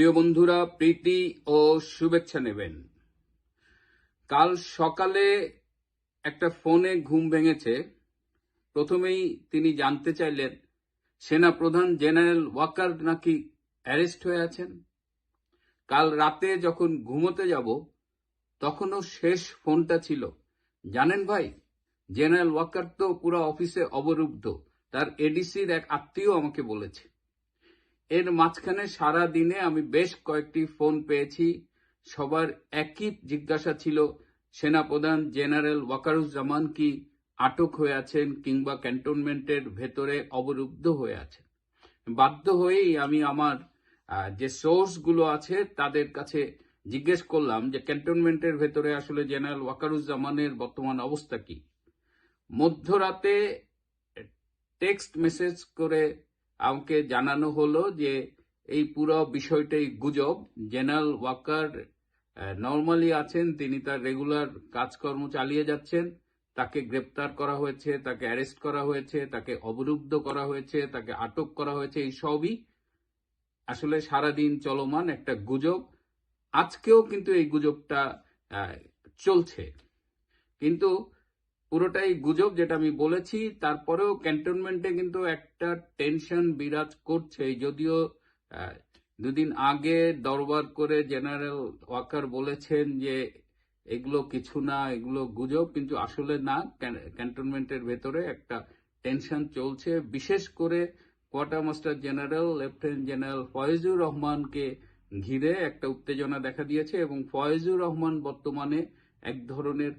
প্রিয় বন্ধুরা, প্রীতি ও শুভেচ্ছা নেবেন। কাল সকালে একটা ফোনে ঘুম ভেঙেছে। প্রথমেই তিনি জানতে চাইলেন সেনা প্রধান জেনারেল ওয়াকার নাকি অ্যারেস্ট হয়ে আছেন? কাল রাতে যখন ঘুমোতে যাব, তখনও শেষ ফোনটা ছিল। জানেন ভাই, জেনারেল ওয়াকার তো পুরো অফিসে অবরুদ্ধ। তার এডিসির এক আত্মীয় আমাকে বলেছে। এর মাঝখানে সারা দিনে আমি বেশ কয়েকটি ফোন পেয়েছি। সবার একই জিজ্ঞাসা ছিল, সেনাপ্রধান জেনারেল ওয়াকারুজ্জামান কি আটক হয়ে আছেন কিংবা ক্যান্টনমেন্টের ভেতরে অবরুদ্ধ হয়ে আছেন? বাধ্য হয়েই আমি আমার যে সোর্সগুলো আছে তাদের কাছে জিজ্ঞেস করলাম যে ক্যান্টনমেন্টের ভেতরে আসলে জেনারেল ওয়াকারুজ্জামানের বর্তমান অবস্থা কি? মধ্যরাতে টেক্সট মেসেজ করে আমাকে জানানো হলো যে এই পুরো বিষয়টাই গুজব। জেনারেল ওয়াকার নর্মালি আছেন, তিনি তার রেগুলার কাজকর্ম চালিয়ে যাচ্ছেন। তাকে গ্রেপ্তার করা হয়েছে, তাকে অ্যারেস্ট করা হয়েছে, তাকে অবরুদ্ধ করা হয়েছে, তাকে আটক করা হয়েছে, এই সবই আসলে সারাদিন চলমান একটা গুজব। আজকেও কিন্তু এই গুজবটা চলছে। কিন্তু পুরোটাই গুজব যেটা আমি বলেছি, তারপরেও ক্যান্টনমেন্টে কিন্তু একটা টেনশন বিরাজ করছে। যদিও দুদিন আগে দরবার করে জেনারেল ওয়াকার বলেছেন যে এগুলো কিছু না, এগুলো গুজব, কিন্তু আসলে না ক্যান্টনমেন্টের ভেতরে একটা টেনশন চলছে। বিশেষ করে quartermaster general lieutenant general Fayezur রহমানকে ঘিরে একটা উত্তেজনা দেখা দিয়েছে এবং ফয়েজুর রহমান বর্তমানে এক ধরনের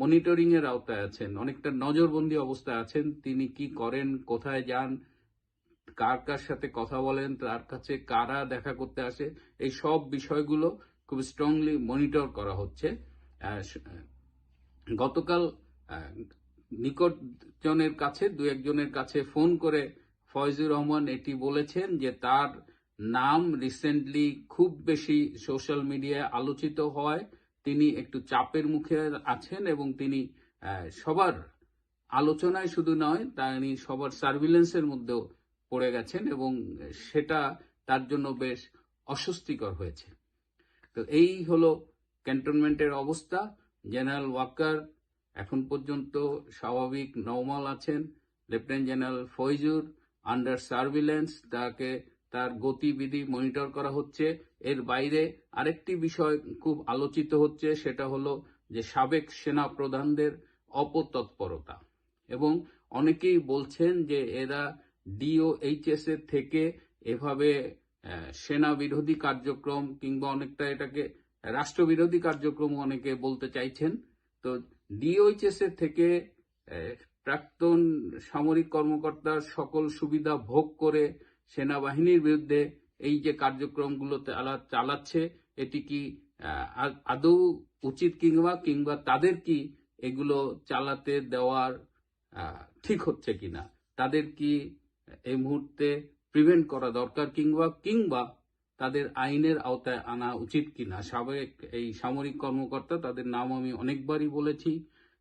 মনিটরিং এর আওতায় আছেন, অনেকটা নজরবন্দি অবস্থায় আছেন, তিনি কি করেন, কোথায় যান, কার কার সাথে কথা বলেন, তার কাছে কারা দেখা করতে আসে, এই সব বিষয়গুলো খুব স্ট্রংলি মনিটর করা হচ্ছে। গতকাল নিকটজনের কাছে, দু একজনের কাছে ফোন করে ফয়জুর রহমান এটি বলেছেন যে তার নাম রিসেন্টলি খুব বেশি সোশ্যাল মিডিয়ায় আলোচিত হয়। তিনি একটু চাপের মুখে আছেন এবং তিনি সবার আলোচনায় শুধু নয়, তিনি সবার সার্ভিলেন্সের মধ্যেও পড়ে গেছেন এবং সেটা তার জন্য বেশ অস্বস্তিকর হয়েছে। তো এই হলো ক্যান্টনমেন্টের অবস্থা। জেনারেল ওয়াকার এখন পর্যন্ত স্বাভাবিক নর্মাল আছেন। Lieutenant general Fayzur under surveillance, তাকে তার গতিবিধি মনিটর করা হচ্ছে। এর বাইরে আরেকটি বিষয় খুব আলোচিত হচ্ছে, সেটা হলো যে সাবেক সেনা প্রধানদের অপতৎপরতা। এবং অনেকেই বলছেন যে এরা ডিওএইচএস এর থেকে এভাবে সেনা বিরোধী কার্যক্রম কিংবা অনেকটা এটাকে রাষ্ট্রবিরোধী কার্যক্রম অনেকে বলতে চাইছেন। তো ডিওএইচএস এর থেকে প্রাক্তন সামরিক কর্মকর্তার সকল সুবিধা ভোগ করে সেনাবাহিনীর বিরুদ্ধে এই যে কার্যক্রমগুলো চালাচ্ছে, এটি কি আদৌ উচিত কিংবা কিংবা তাদের কি এগুলো চালাতে দেওয়ার ঠিক হচ্ছে কিনা? তাদের কি এই মুহূর্তে প্রিভেন্ট করা দরকার কিংবা কিংবা তাদের আইনের আওতায় আনা উচিত কিনা? সাবেক এই সামরিক কর্মকর্তা, তাদের নাম আমি অনেকবারই বলেছি,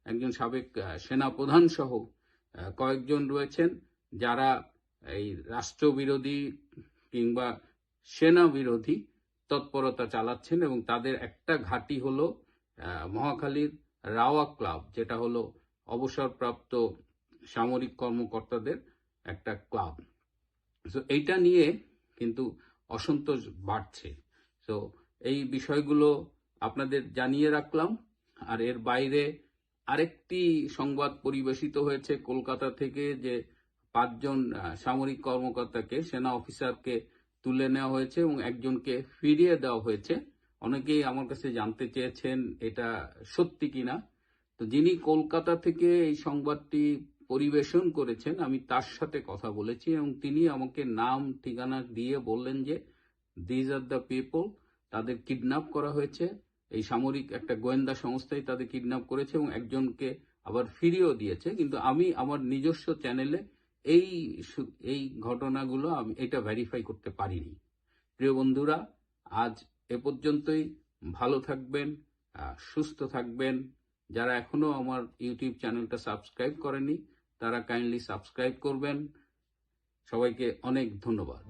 একজন সাবেক সেনাপ্রধান সহ কয়েকজন রয়েছেন যারা এই রাষ্ট্রবিরোধী কিংবা সেনা বিরোধী তৎপরতা চালাচ্ছেন এবং তাদের একটা ঘাঁটি হলো মহাখালীর রাওয়া ক্লাব, যেটা হলো অবসরপ্রাপ্ত সামরিক কর্মকর্তাদের একটা ক্লাব। তো এইটা নিয়ে কিন্তু অসন্তোষ বাড়ছে। তো এই বিষয়গুলো আপনাদের জানিয়ে রাখলাম। আর এর বাইরে আরেকটি সংবাদ পরিবেশিত হয়েছে কলকাতা থেকে যে পাঁচজন সামরিক কর্মকর্তাকে, সেনা অফিসারকে তুলে নেওয়া হয়েছে এবং একজনকে ফিরিয়ে দেওয়া হয়েছে। অনেকেই আমার কাছে জানতে চেয়েছেন এটা সত্যি কিনা। তো যিনি কলকাতা থেকে এই সংবাদটি পরিবেশন করেছেন, আমি তার সাথে কথা বলেছি এবং তিনি আমাকে নাম, ঠিকানা দিয়ে বললেন যে দিজ আর দ্য পিপল তাদের কিডন্যাপ করা হয়েছে। এই সামরিক একটা গোয়েন্দা সংস্থায় তাদের কিডন্যাপ করেছে এবং একজনকে আবার ফিরিয়েও দিয়েছে। কিন্তু আমি আমার নিজস্ব চ্যানেলে এই এই ঘটনাগুলো আমি, এটা ভেরিফাই করতে পারিনি। প্রিয় বন্ধুরা, আজ এ পর্যন্তই। ভালো থাকবেন সুস্থ থাকবেন। যারা এখনও আমার ইউটিউব চ্যানেলটা সাবস্ক্রাইব করেনি, তারা কাইন্ডলি সাবস্ক্রাইব করবেন। সবাইকে অনেক ধন্যবাদ।